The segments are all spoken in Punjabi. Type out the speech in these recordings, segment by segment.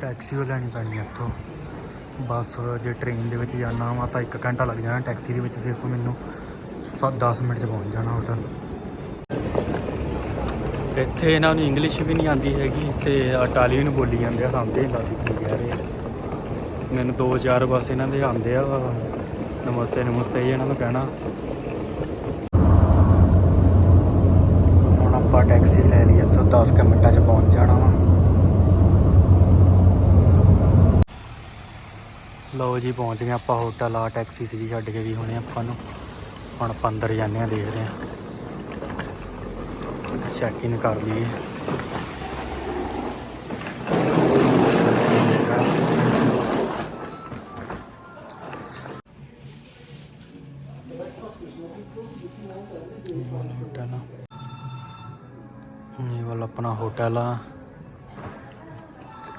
ਟੈਕਸੀ ਉਹ ਲੈਣੀ ਪੈਣੀ ਇੱਥੋਂ। ਬੱਸ ਜੇ ਟ੍ਰੇਨ ਦੇ ਵਿੱਚ ਜਾਣਾ ਵਾ ਤਾਂ 1 ਘੰਟਾ ਲੱਗ ਜਾਣਾ ਟੈਕਸੀ ਦੇ ਵਿੱਚ ਸਿਰਫ ਮੈਨੂੰ 10 ਮਿੰਟ 'ਚ ਪਹੁੰਚ ਜਾਣਾ ਹੋਟਲ ਇੱਥੇ ਇਹਨਾਂ ਨੂੰ ਇੰਗਲਿਸ਼ ਵੀ ਨਹੀਂ ਆਉਂਦੀ ਹੈਗੀ ਤੇ ਇਟਾਲੀਅਨ ਬੋਲੀ ਜਾਂਦੇ ਆ ਸਮਝ ਨਹੀਂ ਲੱਗਦੀ ਕੀ ਕਹਿ ਰਹੇ ਮੈਨੂੰ ਦੋ ਚਾਰ ਬਸ ਇਹਨਾਂ ਦੇ ਆਉਂਦੇ ਆ ਨਮਸਤੇ ਨਮਸਤੇ ਇਹਨਾਂ ਨੂੰ ਕਹਿਣਾ। ਹੁਣ ਆਪਾਂ ਟੈਕਸੀ ਲੈ ਲਈ ਇੱਥੋਂ 10 ਕੁ ਮਿੰਟਾਂ 'ਚ ਪਹੁੰਚ ਜਾਣਾ ਵਾ। ਲਓ ਜੀ, ਪਹੁੰਚ ਗਏ ਆਪਾਂ ਹੋਟਲ ਆ ਟੈਕਸੀ ਸੀਗੀ ਛੱਡ ਕੇ ਵੀ ਹੁਣੇ ਆਪਾਂ ਨੂੰ। ਹੁਣ ਆਪਾਂ ਅੰਦਰ ਜਾਂਦੇ ਆ ਦੇਖਦੇ ਆ ਚੈੱਕ ਇਨ ਕਰ ਲਈਏ। ਹੋਟਲ ਆ। ਇਹ ਵਾਲਾ ਆਪਣਾ ਹੋਟਲ ਆ।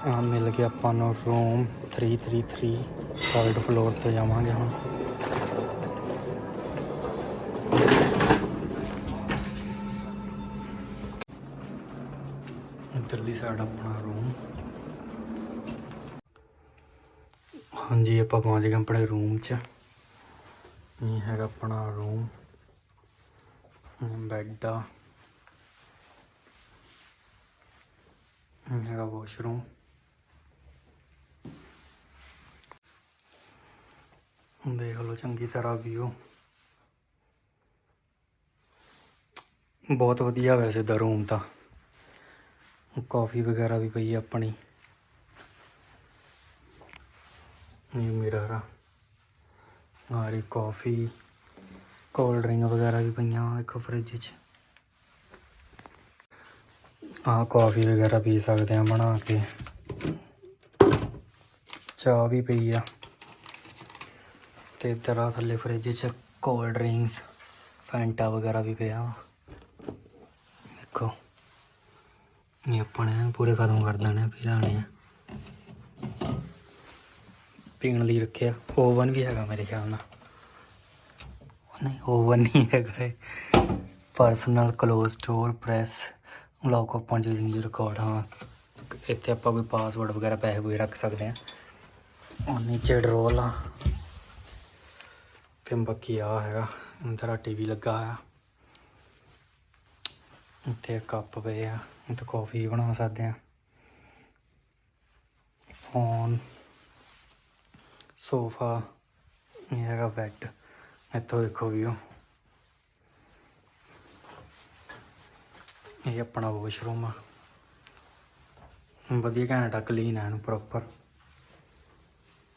ਆ, ਮਿਲ ਗਿਆ ਆਪਾਂ ਨੂੰ ਰੂਮ 333 ਥਰਡ ਫਲੋਰ ਤੇ ਜਾਵਾਂਗੇ ਹੁਣ। ਇੱਧਰਲੀ ਸਾਈਡ ਆਪਣਾ ਰੂਮ ਹਾਂਜੀ, ਆਪਾਂ ਪਹੁੰਚ ਗਏ ਆਪਣੇ ਰੂਮ 'ਚ। ਇਹ ਹੈਗਾ ਆਪਣਾ ਰੂਮ ਬੈੱਡ ਆ। ਇਹ ਹੈਗਾ ਵਾਸ਼ਰੂਮ ਦੇਖ ਲਓ, ਚੰਗੀ ਤਰ੍ਹਾਂ ਵਿਊ ਬਹੁਤ ਵਧੀਆ ਵੈਸੇ ਦਾ ਰੂਮ ਤਾਂ। ਕਾਫੀ ਵਗੈਰਾ ਵੀ ਪਈ ਆਪਣੀ। ਇਹ ਮਿਰਰ ਆ ਆਰੀ ਕਾਫੀ। ਕੋਲਡ ਡਰਿੰਕ ਵਗੈਰਾ ਵੀ ਪਈਆਂ ਆ ਦੇਖੋ ਫ੍ਰਿਜ 'ਚ। ਆ ਕਾਫੀ ਵਗੈਰਾ ਪੀ ਸਕਦੇ ਆ ਬਣਾ ਕੇ। ਚਾਹ ਵੀ ਪਈ ਆ। ਤੇ ਇੱਧਰ ਆ ਥੱਲੇ ਫ੍ਰਿਜ 'ਚ ਕੋਲਡ ਡਰਿੰਕਸ ਫੈਂਟਾ ਵਗੈਰਾ ਵੀ ਪਿਆ। ਦੇਖੋ ਇਹ ਆਪਾਂ ਨੇ ਪੂਰੇ ਖਤਮ ਕਰ ਦੇਣੇ ਆ, ਪੀ ਲੈਣੇ ਆ। ਪੀਣ ਲਈ ਰੱਖਿਆ। ਓਵਨ ਵੀ ਹੈਗਾ ਮੇਰੇ ਖਿਆਲ ਨਾਲ। ਨਹੀਂ ਓਵਨ ਨਹੀਂ ਹੈਗਾ personal close store press lock open using your record ਹਾਂ। ਇੱਥੇ ਆਪਾਂ ਕੋਈ ਪਾਸਵਰਡ ਵਗੈਰਾ ਪੈਸੇ ਵੀ ਰੱਖ ਸਕਦੇ ਆ। ਉਹ ਨੀਚੇ ਡਰੋਲ ਆ ਤੇ ਬਾਕੀ ਆ ਹੈਗਾ। ਅੰਦਰ ਆ ਟੀਵੀ ਲੱਗਾ ਆ ਇੱਥੇ ਕੱਪ ਪਏ ਆ। ਇੱਥੇ ਕਾਫੀ ਬਣਾ ਸਕਦੇ ਆ। ਫੋਨ, ਸੋਫਾ, ਇਹ ਹੈਗਾ ਬੈੱਡ। ਇੱਥੋਂ ਦੇਖੋ ਵੀਓ। ਇਹ ਆਪਣਾ ਵਾਸ਼ਰੂਮ ਆ। ਵਧੀਆ ਘੈਂਟ ਆ, ਕਲੀਨ ਆ ਇਹਨੂੰ ਪ੍ਰੋਪਰ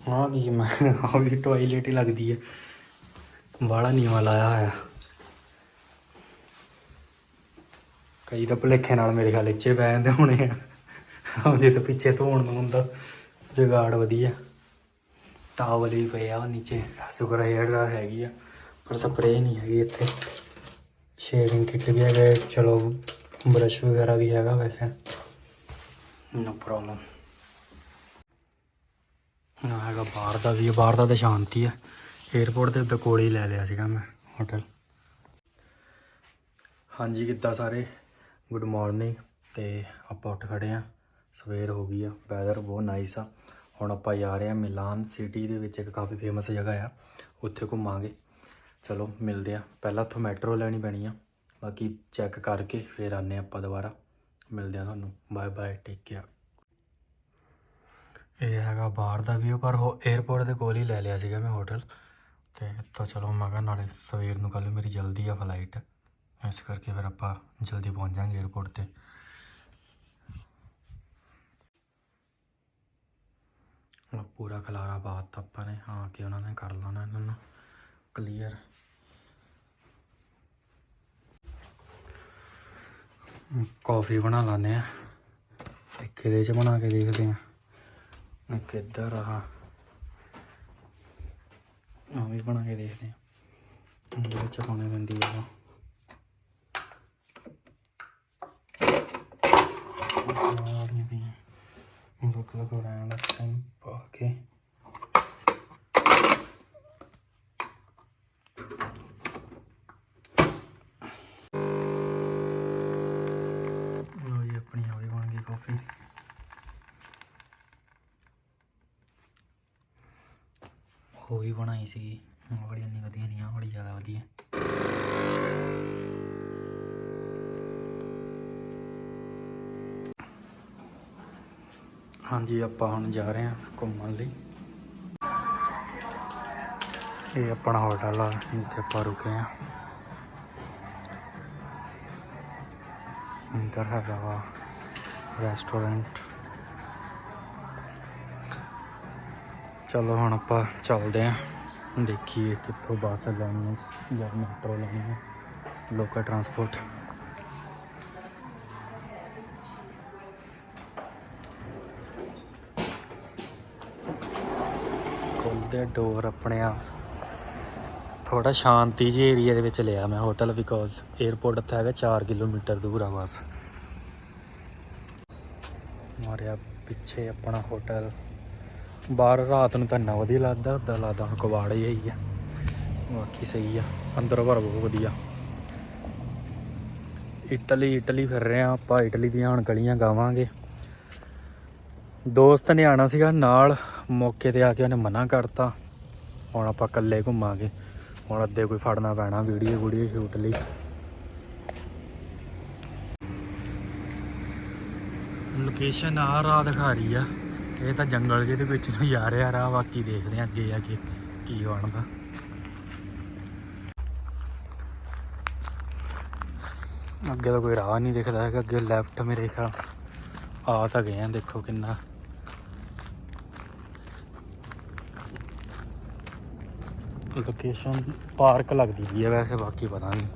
ਹਾਂ ਕੀ ਮੈਂ ਆ ਵੀ ਟਾਇਲਟ ਹੀ ਲੱਗਦੀ ਹੈ ਬਾਹਲਾ ਨੀਵਾਂ ਲਾਇਆ ਹੋਇਆ। ਕਈ ਤਾਂ ਭੁਲੇਖੇ ਨਾਲ ਮੇਰੇ ਖਿਆਲ ਇੱਚੇ ਪੈ ਜਾਂਦੇ ਹੋਣੇ ਆ। ਉਹਦੇ ਤਾਂ ਪਿੱਛੇ ਧੋਣ ਨੂੰ ਹੁੰਦਾ। ਜੁਗਾੜ ਵਧੀਆ। ਟਾਵਲ ਵੀ ਪਏ ਆ ਉਹ ਨੀਚੇ। ਸ਼ੁਕਰ ਹੈ ਜਿਹੜਾ ਹੈਗੀ ਆ, ਪਰ ਸਪਰੇਅ ਨਹੀਂ ਹੈਗੀ ਇੱਥੇ। ਸ਼ੇਵਿੰਗ ਕਿੱਟ ਵੀ ਹੈਗਾ, ਚਲੋ ਬ੍ਰਸ਼ ਵਗੈਰਾ ਵੀ ਹੈਗਾ ਵੈਸੇ। No problem. ਨਾ ਹੈਗਾ ਬਾਹਰ ਦਾ ਵੀ, ਬਾਹਰ ਦਾ ਤਾਂ ਸ਼ਾਂਤੀ ਹੈ ਏਅਰਪੋਰਟ ਦੇ ਉੱਤੇ ਕੋਲ ਹੀ ਲੈ ਲਿਆ ਸੀਗਾ ਮੈਂ ਹੋਟਲ ਹਾਂਜੀ ਕਿੱਦਾਂ ਸਾਰੇ? ਗੁੱਡ ਮਾਰਨਿੰਗ ਤੇ ਆਪਾਂ ਉੱਠ ਖੜੇ ਆ। ਸਵੇਰ ਹੋ ਗਈ ਆ। ਵੈਦਰ ਬਹੁਤ ਨਾਈਸ ਆ। ਹੁਣ ਆਪਾਂ ਜਾ ਰਹੇ ਆ ਮਿਲਾਨ ਸਿਟੀ ਦੇ ਵਿੱਚ ਇੱਕ ਕਾਫੀ ਫੇਮਸ ਜਗ੍ਹਾ ਆ। ਉੱਥੇ ਘੁੰਮਾਂਗੇ। ਚਲੋ ਮਿਲਦੇ ਆ। ਪਹਿਲਾਂ ਉੱਥੋਂ ਮੈਟਰੋ ਲੈਣੀ ਪੈਣੀ ਆ। ਬਾਕੀ ਚੈੱਕ ਕਰਕੇ ਫੇਰ ਆਨੇ ਆਪਾਂ ਦੁਬਾਰਾ। ਮਿਲਦੇ ਆ ਤੁਹਾਨੂੰ। ਬਾਏ ਬਾਏ ਟੇਕ ਕੇਅਰ ਇਹ ਹੈਗਾ ਬਾਹਰ ਦਾ ਵੀਊ ਪਰ ਉਹ 에어ਪੋਰਟ ਦੇ ਕੋਲ ਹੀ ਲੈ ਲਿਆ ਸੀਗਾ ਮੈਂ ਹੋਟਲ ਤੇ ਇੱਥੋਂ ਚਲੋ ਮੈਂ ਕਿਹਾ ਨਾਲੇ ਸਵੇਰ ਨੂੰ ਕੱਲ ਮੇਰੀ ਜਲਦੀ ਆ ਫਲਾਈਟ ਇਸ ਕਰਕੇ ਫਿਰ ਆਪਾਂ ਜਲਦੀ ਪਹੁੰਚ ਜਾਾਂਗੇ 에어ਪੋਰਟ ਤੇ। ਉਹ ਪੂਰਾ ਖਲਾਰਾ ਬਾਤ ਆਪਾਂ ਨੇ ਹਾਂ ਕਿ ਉਹਨਾਂ ਨੇ ਕਰ ਲੈਣਾ ਇਹਨਾਂ ਨੂੰ ਕਲੀਅਰ ਕਾਫੀ ਬਣਾ ਲਾਨੇ ਆ ਇੱਕ ਇਹਦੇ ਚ ਬਣਾ ਕੇ ਦੇਖਦੇ ਆ ਇੱਕ ਇੱਧਰ ਆ ਆ ਵੀ ਬਣਾ ਕੇ ਦੇਖਦੇ ਆ ਇਹਦੇ ਵਿੱਚ ਪਾਉਣੇ ਪੈਂਦੀ ਆ। ਵਾਲੀਆਂ ਪਈਆਂ। ਲੋਕ ਲੋਕ ਰਹਿਣ ਟਾਈਮ ਪਾ ਕੇ ਲੋ ਜੀ ਆਪਣੀ ਹੋ ਗਈ ਬਣ ਗਈ ਕਾਫੀ ਉਹ ਵੀ ਬਣਾਈ ਸੀਗੀ ਉਹ ਬੜੀ ਇੰਨੀ ਵਧੀਆ ਨਹੀਂ ਆ ਬੜੀ ਜ਼ਿਆਦਾ ਵਧੀਆ। ਹਾਂਜੀ, ਆਪਾਂ ਹੁਣ ਜਾ ਰਹੇ ਹਾਂ ਘੁੰਮਣ ਲਈ। ਇਹ ਆਪਣਾ ਹੋਟਲ ਆ, ਜਿੱਥੇ ਆਪਾਂ ਰੁਕੇ ਆ ਅੰਦਰ ਹੈਗਾ ਵਾ ਰੈਸਟੋਰੈਂਟ ਚਲੋ ਹੁਣ ਆਪਾਂ ਚੱਲਦੇ ਆਂ ਦੇਖੀਏ ਕਿੱਥੋਂ ਬੱਸ ਲੈਣੀ ਜਾਂ ਮੈਟਰੋ ਲੈਣੀ ਹੈ। ਲੋਕਲ ਟਰਾਂਸਪੋਰਟ ਖੋਲਦੇ ਡੋਰ ਆਪਣੇ ਆਪ ਥੋੜਾ ਸ਼ਾਂਤੀ ਜਿਹੇ ਏਰੀਆ ਦੇ ਵਿੱਚ ਲਿਆ ਮੈਂ ਹੋਟਲ ਬਿਕੋਜ਼ 에어ਪੋਰਟ ਇੱਥੇ ਹੈਗਾ 4 ਕਿਲੋਮੀਟਰ ਦੂਰ ਆ ਬਸ। ਮਾਰਿਆ ਪਿੱਛੇ ਆਪਣਾ ਹੋਟਲ ਬਾਹਰ ਰਾਤ ਨੂੰ ਤਾਂ ਇੰਨਾ ਵਧੀਆ ਲੱਗਦਾ ਅੱਧਾ ਲੱਗਦਾ ਹੁਣ ਕਵਾੜ ਹੀ ਹੈ ਬਾਕੀ ਸਹੀ ਆ, ਅੰਦਰ ਪਰ ਬਹੁਤ ਵਧੀਆ। ਇਟਲੀ ਇਟਲੀ ਫਿਰ ਰਹੇ ਆ ਆਪਾਂ, ਇਟਲੀ ਦੀਆਂ ਹੁਣ ਗਲੀਆਂ ਗਾਵਾਂਗੇ। ਦੋਸਤ ਨੇ ਆਣਾ ਸੀਗਾ ਨਾਲ, ਮੌਕੇ ਤੇ ਆ ਕੇ ਉਹਨੇ ਮਨਾ ਕਰਤਾ। ਹੁਣ ਆਪਾਂ ਇਕੱਲੇ ਘੁੰਮਾਂਗੇ। ਹੁਣ ਅੱਧੇ ਕੋਈ ਫੜਨਾ ਪੈਣਾ, ਵੀਡੀਓ ਵੀਡੀਓ ਸ਼ੂਟ ਲਈ। ਲੋਕੇਸ਼ਨ ਆ ਰਾਹ ਦਿਖਾ ਰਹੀ ਆ। ਇਹ ਤਾਂ ਜੰਗਲ ਜਿਹਦੇ ਵਿੱਚ ਨੂੰ ਜਾ ਰਿਹਾ ਰਾਹ, ਬਾਕੀ ਦੇਖਦੇ ਆ ਅੱਗੇ ਜਾ ਕੇ ਕੀ ਬਣਦਾ। ਅੱਗੇ ਤਾਂ ਕੋਈ ਰਾਹ ਨਹੀਂ ਦਿਖਦਾ ਹੈਗਾ, ਅੱਗੇ ਲੈਫਟ ਮੇਰੇ ਖਿਆਲ। ਆ ਤਾਂ ਗਏ ਆ, ਦੇਖੋ ਕਿੰਨਾ। ਲੋਕੇਸ਼ਨ ਪਾਰਕ ਲੱਗਦੀ ਵੀ ਹੈ ਵੈਸੇ, ਬਾਕੀ ਪਤਾ ਨਹੀਂ।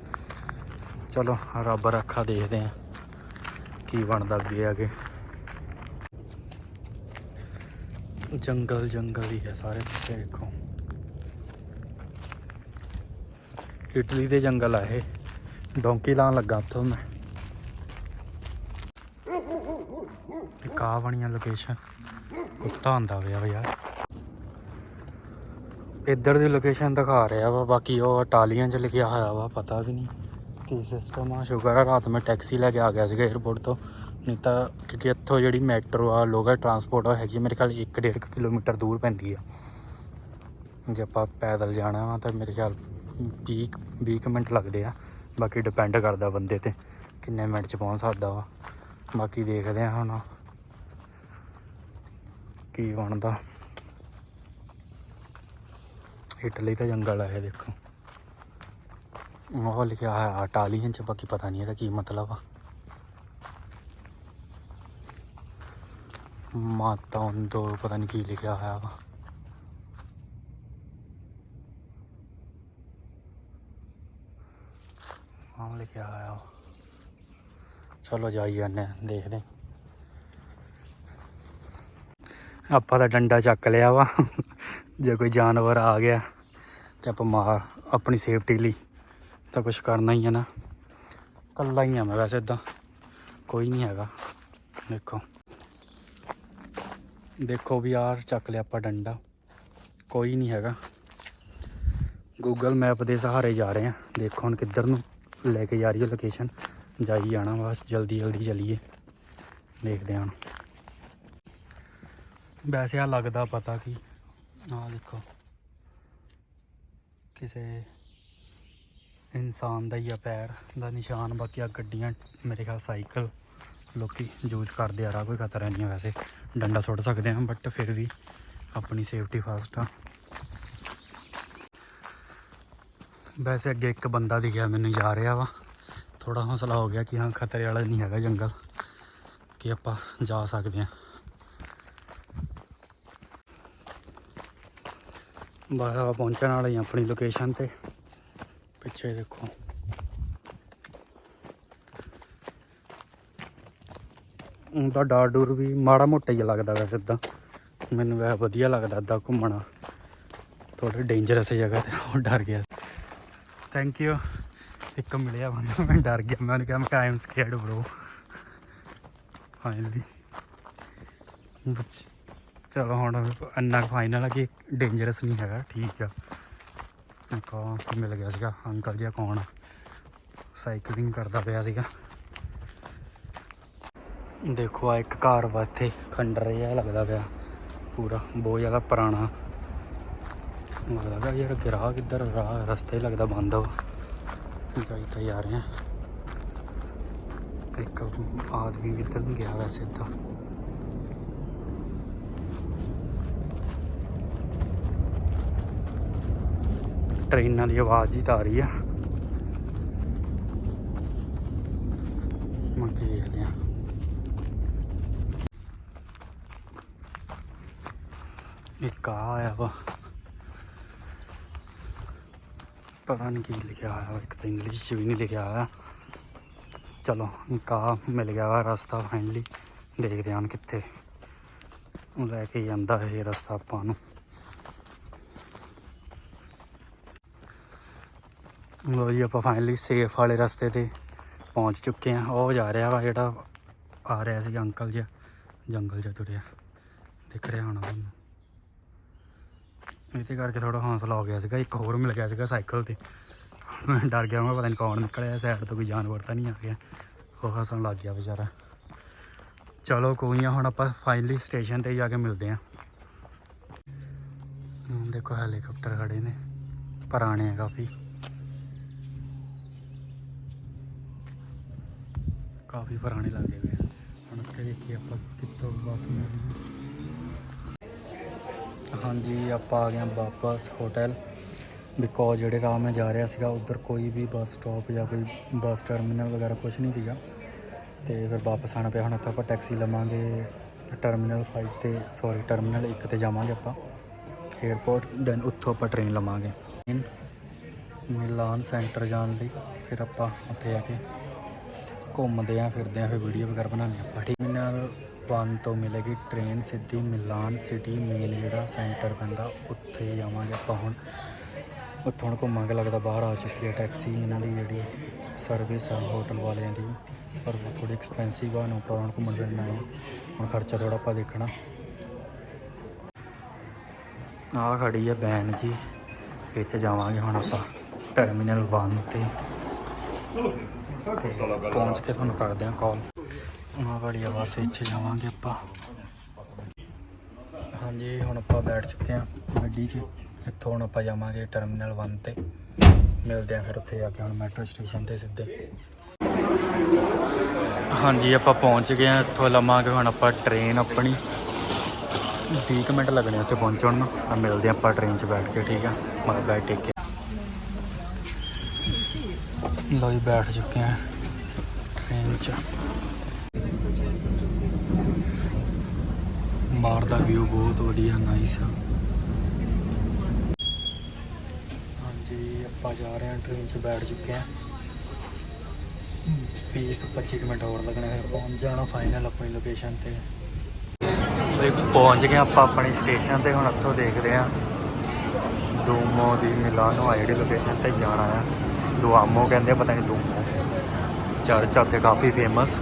ਚਲੋ, ਰੱਬ ਰੱਖਾ ਦੇਖਦੇ ਆ ਕੀ ਬਣਦਾ ਅੱਗੇ ਆ ਕੇ ਜੰਗਲ ਜੰਗਲ ਹੀ ਹੈ ਸਾਰੇ ਪਾਸੇ ਦੇਖੋ ਇਟਲੀ ਦੇ ਜੰਗਲ ਆ ਇਹ। ਡੋਂਕੀ ਲਾਣ ਲੱਗਾ ਉੱਥੋਂ ਮੈਂ। ਇੱਕ ਆਹ ਬਣੀਆਂ ਲੋਕੇਸ਼ਨ ਕੁੱਤਾ ਹੁੰਦਾ ਪਿਆ ਵਾ ਯਾਰ। ਇੱਧਰ ਦੀ ਲੋਕੇਸ਼ਨ ਦਿਖਾ ਰਿਹਾ ਵਾ, ਬਾਕੀ ਉਹ ਇਟਾਲੀਅਨ ਚ ਲਿਖਿਆ ਹੋਇਆ ਵਾ, ਪਤਾ ਵੀ ਨਹੀਂ। ਕੀ ਸਿਸਟਮ ਆ, ਸ਼ੁਕਰ ਆ, ਰਾਤ ਮੈਂ ਟੈਕਸੀ ਲੈ ਕੇ ਆ ਗਿਆ ਸੀਗਾ 에어ਪੋਰਟ ਤੋਂ। ਨਹੀਂ ਤਾਂ ਕਿਉਂਕਿ ਇੱਥੋਂ ਜਿਹੜੀ ਮੈਟਰੋ ਆ, ਲੋਕਲ ਟਰਾਂਸਪੋਰਟ ਆ ਹੈਗੀ ਮੇਰੇ ਖਿਆਲ 1.5 ਕਿਲੋਮੀਟਰ ਦੂਰ ਪੈਂਦੀ ਆ। ਜੇ ਆਪਾਂ ਪੈਦਲ ਜਾਣਾ ਵਾ ਤਾਂ ਮੇਰੇ ਖਿਆਲ 20 20 ਕੁ ਮਿੰਟ ਲੱਗਦੇ ਆ। ਬਾਕੀ ਡਿਪੈਂਡ ਕਰਦਾ ਬੰਦੇ ਤੇ ਕਿੰਨੇ ਮਿੰਟ ਚ ਪਹੁੰਚ ਸਕਦਾ ਵਾ। ਬਾਕੀ ਦੇਖਦੇ ਆ ਹੁਣ ਕੀ ਬਣਦਾ। ਇਟਲੀ ਤਾਂ ਜੰਗਲ ਆ ਇਹ ਦੇਖੋ। ਉਹ ਲਿਖਿਆ ਹੈ ਇਟਾਲੀਅਨ ਚ, ਬਾਕੀ ਪਤਾ ਨਹੀਂ ਇਹਦਾ ਕੀ ਮਤਲਬ ਆ। ਮਾਤਾ ਉੰਦੋ ਪਤਾ ਨਹੀਂ ਕੀ ਲਿਖਿਆ ਹੋਇਆ ਵਾ। ਹਾਂ ਲਿਖਿਆ ਹੋਇਆ ਵਾ। ਚਲੋ ਜਾਈ ਜਾਂਦੇ ਹਾਂ, ਦੇਖਦੇ ਆਪਾਂ ਤਾਂ ਡੰਡਾ ਚੱਕ ਲਿਆ ਵਾ। ਜੇ ਕੋਈ ਜਾਨਵਰ ਆ ਗਿਆ ਤੇ ਆਪਾਂ ਮਾਰ, ਆਪਣੀ ਸੇਫਟੀ ਲਈ ਤਾਂ ਕੁਝ ਕਰਨਾ ਹੀ ਹੈ ਨਾ। ਕੱਲਾ ਹੀ ਆ ਮੈਂ ਵੈਸੇ ਇਦਾਂ ਕੋਈ ਨਹੀਂ ਹੈਗਾ। ਦੇਖੋ। ਦੇਖੋ ਵੀ ਯਾਰ ਚੱਕ ਲਿਆ ਆਪਾਂ ਡੰਡਾ। ਕੋਈ ਨਹੀਂ ਹੈਗਾ। ਗੂਗਲ ਮੈਪ ਦੇ ਸਹਾਰੇ ਜਾ ਰਹੇ ਆ ਦੇਖੋ ਹੁਣ ਕਿੱਧਰ ਨੂੰ ਲੈ ਕੇ ਜਾ ਰਹੀ ਹੈ ਲੋਕੇਸ਼ਨ ਜਾਈ ਜਾਣਾ ਬਸ, ਜਲਦੀ ਜਲਦੀ ਚੱਲੀਏ। ਦੇਖਦੇ ਹਾਂ ਵੈਸੇ ਆ ਲੱਗਦਾ ਪਤਾ ਕੀ ਆ ਦੇਖੋ। ਕਿਸੇ ਇਨਸਾਨ ਦਾ ਹੀ ਆ ਪੈਰ, ਦਾ ਨਿਸ਼ਾਨ, ਬਾਕੀ ਆ ਗੱਡੀਆਂ, ਮੇਰੇ ਖਿਆਲ ਸਾਈਕਲ। ਲੋਕੀ ਯੂਜ਼ ਕਰਦੇ ਆ ਰਾ ਕੋਈ ਖਤਰਾ ਨਹੀਂ ਵੈਸੇ। ਡੰਡਾ ਸੁੱਟ ਸਕਦੇ ਆ ਬਟ ਫਿਰ ਵੀ ਆਪਣੀ ਸੇਫਟੀ ਫਸਟ ਆ। ਵੈਸੇ ਅੱਗੇ ਇੱਕ ਬੰਦਾ ਦਿਖਿਆ, ਮੈਨੂੰ ਜਾ ਰਿਹਾ ਵਾ। ਥੋੜਾ ਹੌਸਲਾ ਹੋ ਗਿਆ ਕਿ ਹਾਂ, ਖਤਰੇ ਵਾਲਾ ਨਹੀਂ ਹੈਗਾ ਜੰਗਲ, ਕਿ ਆਪਾਂ ਜਾ ਸਕਦੇ ਆ ਬਸ ਆਪਾਂ ਪਹੁੰਚਣ ਵਾਲੇ ਆਪਣੀ ਲੋਕੇਸ਼ਨ ਤੇ। ਪਿੱਛੇ ਦੇਖੋ। ਹੁਣ ਤਾਂ ਡਾਰ ਡੂਰ ਵੀ ਮਾੜਾ ਮੋਟਾ ਹੀ ਲੱਗਦਾ ਵੈਸੇ ਇਦਾਂ। ਮੈਨੂੰ ਵੈ ਵਧੀਆ ਲੱਗਦਾ ਇਦਾਂ ਘੁੰਮਣਾ। ਥੋੜੀ ਡੇਂਜਰਸ ਜਗ੍ਹਾ ਤੇ, ਉਹ ਡਰ ਗਿਆ। ਥੈਂਕ ਯੂ ਇੱਕ ਮਿਲਿਆ ਬੰਦਾ ਮੈਂ ਡਰ ਗਿਆ। ਮੈਂ ਉਹਨੂੰ ਕਿਹਾ, ਮੈਂ I am scared bro finally ਚਲੋ ਹੁਣ ਇੰਨਾ ਫਾਈਨਲ ਆ ਕਿ ਡੇਂਜਰਸ ਨਹੀਂ ਹੈਗਾ, ਠੀਕ ਆ। ਕੌਣ ਮਿਲ ਗਿਆ ਸੀਗਾ, ਅੰਕਲ ਜਿਹਾ ਕੌਣ ਸਾਈਕਲਿੰਗ ਕਰਦਾ ਪਿਆ ਸੀਗਾ। ਦੇਖੋ ਆ ਇੱਕ ਘਰ ਵਾ ਇੱਥੇ, ਖੰਡਰ ਜਿਹਾ ਲੱਗਦਾ ਪਿਆ, ਪੂਰਾ, ਬਹੁਤ ਜ਼ਿਆਦਾ ਪੁਰਾਣਾ। ਲੱਗਦਾ ਕਿ ਯਾਰ ਗਿਰਾ ਕਿੱਧਰ ਰਾਹ ਰਸਤੇ ਹੀ ਲੱਗਦਾ ਬੰਦ ਵਾ। ਜਾਈ ਤਾਂ ਜਾ ਰਹੇ ਆ। ਇੱਕ ਆਦਮੀ ਵੀ ਇੱਧਰ ਨੂੰ ਗਿਆ ਵੈਸੇ ਤਾਂ ਟ੍ਰੇਨਾਂ ਦੀ ਆਵਾਜ਼ ਹੀ ਤਾਂ ਆ ਰਹੀ ਆ। ਮੈਂ ਦੇਖਦੇ ਆ। ਇੱਕ ਆ ਆਇਆ ਵਾ। ਪਤਾ ਨਹੀਂ ਕੀ ਲਿਖਿਆ ਆਇਆ ਇੱਕ ਤਾਂ ਇੰਗਲਿਸ਼ 'ਚ ਵੀ ਨਹੀਂ ਲਿਖਿਆ ਆਇਆ ਚਲੋ, ਇੱਕ ਮਿਲ ਗਿਆ ਵਾ ਰਸਤਾ ਫਾਈਨਲੀ ਦੇਖਦੇ ਹਾਂ ਕਿੱਥੇ ਲੈ ਕੇ ਜਾਂਦਾ ਇਹ ਰਸਤਾ ਆਪਾਂ ਨੂੰ। ਲੋ ਜੀ, ਆਪਾਂ ਫਾਈਨਲੀ ਸੇਫ ਵਾਲੇ ਰਸਤੇ ਤੇ ਪਹੁੰਚ ਚੁੱਕੇ ਹਾਂ। ਉਹ ਜਾ ਰਿਹਾ ਵਾ ਜਿਹੜਾ ਆ ਰਿਹਾ ਸੀ ਅੰਕਲ ਜੀ ਜੰਗਲ ਜਿਹਾ ਤੁਰਿਆ। ਦਿਖ ਰਿਹਾ ਹੋਣਾ ਤੁਹਾਨੂੰ ਇਹਦੇ ਕਰਕੇ ਥੋੜਾ ਹੌਸਲਾ ਹੋ ਗਿਆ ਸੀਗਾ, ਇੱਕ ਹੋਰ ਮਿਲ ਗਿਆ ਸੀਗਾ ਸਾਈਕਲ ਤੇ। ਮੈਂ ਡਰ ਗਿਆ ਮੈਂ ਪਤਾ ਨਹੀਂ ਕੌਣ ਨਿਕਲਿਆ, ਸਾਈਡ ਤੋਂ ਕੋਈ ਜਾਨਵਰ ਤਾਂ ਨਹੀਂ ਆ ਗਿਆ। ਉਹ ਹੱਸਣ ਲੱਗ ਗਿਆ ਵਿਚਾਰਾ ਚਲੋ ਕੋਈ ਨਾ, ਹੁਣ ਆਪਾਂ ਫਾਈਨਲੀ ਸਟੇਸ਼ਨ ਤੇ ਜਾ ਕੇ ਮਿਲਦੇ ਹਾਂ ਦੇਖੋ ਹੈਲੀਕਾਪਟਰ ਖੜੇ ਨੇ, ਪੁਰਾਣੇ ਆ ਕਾਫੀ। ਕਾਫੀ ਪੁਰਾਣੇ ਲੱਗਦੇ ਪਏ ਹੁਣ ਉੱਥੇ ਦੇਖੀਏ ਆਪਾਂ ਕਿੱਥੋਂ ਬੱਸ ਮਿਲਦੀ ਹਾਂਜੀ, ਆਪਾਂ ਆ ਗਏ ਹਾਂ ਵਾਪਸ ਹੋਟਲ ਬਿਕੋਜ਼ ਜਿਹੜੇ ਰਾਹ ਮੈਂ ਜਾ ਰਿਹਾ ਸੀਗਾ, ਉਧਰ ਕੋਈ ਵੀ ਬੱਸ ਸਟਾਪ ਜਾਂ ਕੋਈ ਬੱਸ ਟਰਮੀਨਲ ਵਗੈਰਾ ਕੁਝ ਨਹੀਂ ਸੀਗਾ। ਤੇ ਫਿਰ ਵਾਪਸ ਆਣਾ ਪਿਆ, ਹੁਣ ਇੱਥੋਂ ਆਪਾਂ ਟੈਕਸੀ ਲਵਾਂਗੇ ਟਰਮੀਨਲ 5 ਤੇ ਸੌਰੀ ਟਰਮੀਨਲ 1 ਤੇ ਜਾਵਾਂਗੇ ਆਪਾਂ 에ਅਰਪੋਰਟ ਦੈਨ ਉੱਥੋਂ ਆਪਾਂ ਟ੍ਰੇਨ ਲਵਾਂਗੇ। In ਮਿਲਾਨ ਸੈਂਟਰ ਜਾਣ ਲਈ, ਫਿਰ ਆਪਾਂ ਉੱਥੇ ਆ ਕੇ ਘੁੰਮਦੇ ਆ ਫਿਰਦੇ ਆ ਫਿਰ ਵੀਡੀਓ ਵਗੈਰਾ ਬਣਾਉਂਦੇ ਆਪਾਂ। ਠੀਕ ਨਾਲ 1 ਤੋਂ ਮਿਲੇਗੀ ਟ੍ਰੇਨ ਸਿੱਧੀ ਮਿਲਾਨ ਸਿਟੀ ਮੇਨ ਜਿਹੜਾ ਸੈਂਟਰ ਪੈਂਦਾ, ਉੱਥੇ ਜਾਵਾਂਗੇ ਆਪਾਂ ਹੁਣ। ਉੱਥੋਂ ਹੁਣ ਘੁੰਮਾਂਗੇ, ਲੱਗਦਾ ਬਾਹਰ ਆ ਚੁੱਕੀ ਹੈ ਟੈਕਸੀ, ਇਹਨਾਂ ਦੀ ਜਿਹੜੀ ਸਰਵਿਸ ਆ ਹੋਟਲ ਵਾਲਿਆਂ ਦੀ। ਪਰ ਉਹ ਥੋੜੀ ਐਕਸਪੈਂਸਿਵ ਆ ਨੋ ਪ੍ਰੋਬਲਮ ਘੁੰਮਣ ਫਿਰਨ ਆਏ ਹੁਣ ਖਰਚਾ ਥੋੜਾ ਆਪਾਂ ਦੇਖਣਾ। ਆ ਖੜੀ ਹੈ ਬੈਨ ਜੀ, ਵਿੱਚ ਜਾਵਾਂਗੇ ਹੁਣ ਆਪਾਂ ਟਰਮੀਨਲ 1 ਤੇ। ਤੇ ਪਹੁੰਚ ਕੇ ਤੁਹਾਨੂੰ ਕਰਦੇ ਹਾਂ ਕਾਲ ਆਹ ਵਾਲੀ ਆ ਇੱਥੇ ਜਾਵਾਂਗੇ ਆਪਾਂ। ਹਾਂਜੀ, ਹੁਣ ਆਪਾਂ ਬੈਠ ਚੁੱਕੇ ਹਾਂ ਗੱਡੀ 'ਚ। ਇੱਥੋਂ ਹੁਣ ਆਪਾਂ ਜਾਵਾਂਗੇ ਟਰਮੀਨਲ 1 ਤੇ। ਮਿਲਦੇ ਹਾਂ ਫਿਰ ਉੱਥੇ ਜਾ ਕੇ ਹੁਣ ਮੈਟਰੋ ਸਟੇਸ਼ਨ ਤੇ ਸਿੱਧੇ। ਹਾਂਜੀ, ਆਪਾਂ ਪਹੁੰਚ ਗਏ ਹਾਂ। ਇੱਥੋਂ ਲਵਾਂਗੇ ਹੁਣ ਆਪਾਂ ਟ੍ਰੇਨ ਆਪਣੀ। 20 ਕੁ ਮਿੰਟ ਲੱਗਣੇ ਉੱਥੇ ਪਹੁੰਚਣ ਨੂੰ। ਆ ਮਿਲਦੇ ਹਾਂ ਆਪਾਂ ਟ੍ਰੇਨ 'ਚ ਬੈਠ ਕੇ, ਠੀਕ ਆ? ਮੈਂ ਬੈਠ ਟੇਕ ਕੇ ਲੋ ਬੈਠ ਚੁੱਕੇ ਹਾਂ ਟ੍ਰੇਨ 'ਚ। ਬਾਹਰ ਦਾ ਵਿਊ ਬਹੁਤ ਵਧੀਆ ਨਾਈਸ ਆ। ਹਾਂਜੀ, ਆਪਾਂ ਜਾ ਰਹੇ ਹਾਂ ਟ੍ਰੇਨ 'ਚ ਬੈਠ ਚੁੱਕੇ ਹਾਂ। ਵੀ ਇੱਕ 25 ਕੁ ਮਿੰਟ ਹੋਰ ਲੱਗਣੇ ਫਿਰ ਪਹੁੰਚ ਜਾਣਾ ਫਾਈਨਲ ਆਪਣੀ ਲੋਕੇਸ਼ਨ ਤੇ। ਬਈ ਪਹੁੰਚ ਗਏ ਆਪਾਂ ਆਪਣੀ ਸਟੇਸ਼ਨ ਤੇ, ਹੁਣ ਇੱਥੋਂ ਦੇਖਦੇ ਹਾਂ। ਦੂਮੋ ਦੀ ਮਿਲਾਨੋ ਆ ਜਿਹੜੀ ਲੋਕੇਸ਼ਨ ਤੇ ਜਾਣਾ ਆ। ਦੁਆਮੋ ਕਹਿੰਦੇ ਪਤਾ ਨਹੀਂ ਦੋਮੋ। ਚਰਚ ਉੱਥੇ ਕਾਫੀ ਫੇਮਸ